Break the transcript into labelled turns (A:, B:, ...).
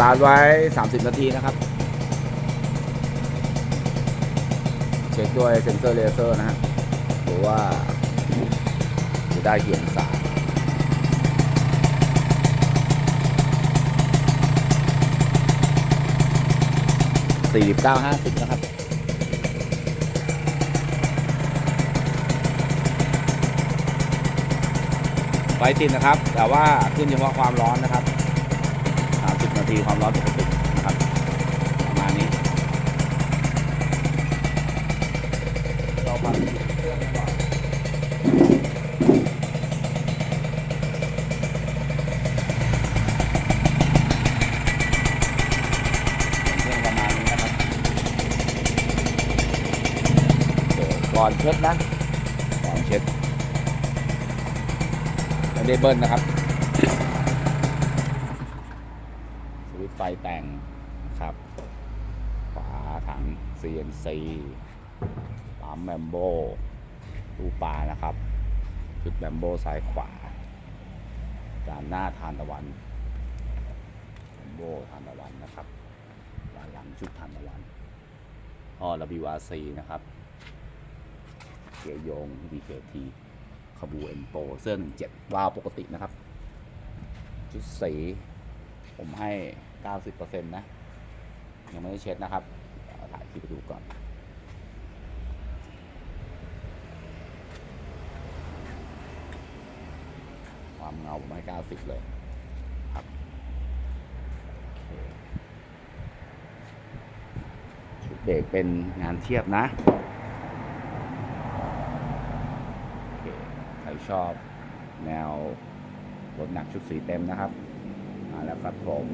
A: ตาร์ทไว้ 30 นาทีนะครับ เช็คด้วยเซ็นเซอร์เลเซอร์นะฮะหรือว่าจะได้เกี่องศาสี่สิบเก้าห้าสิบนะครับไฟติดนะครับ แต่ว่าขึ้นเฉพาะความร้อนนะครับ 30นาทีความร้อนปกตินะครับประมาณนี้เราพักเครื่องก่อนเครื่องประมาณนี้นะครับก่อนเช็ดนะก่อนเช็ดไม่ได้เบิ้ลนะครับ สวิตช์ ไฟแต่งครับฝาถัง CNC ปั๊มแบมโบตู้ปลานะครับ ชุดแบมโบซ้ายขวาจานหน้าทานตะวันแบมโบทานตะวันนะครับด้านหลังชุดทานตะวันอ้อ WRC นะครับเกียร์ยง DKT ขบูเอ็นโปเสื้อ17วาวปกตินะครับ ชุดสี ผมให้ 90%นะ ยังไม่ได้เช็ดนะครับ ถ่ายคลิปไปดูก่อนความเงาผมให้90 เลยครับเคชุดเบรกเป็นงานเทียบนะใครชอบแนวรถหนักชุดสีเต็มนะครับมาแล้วครับผม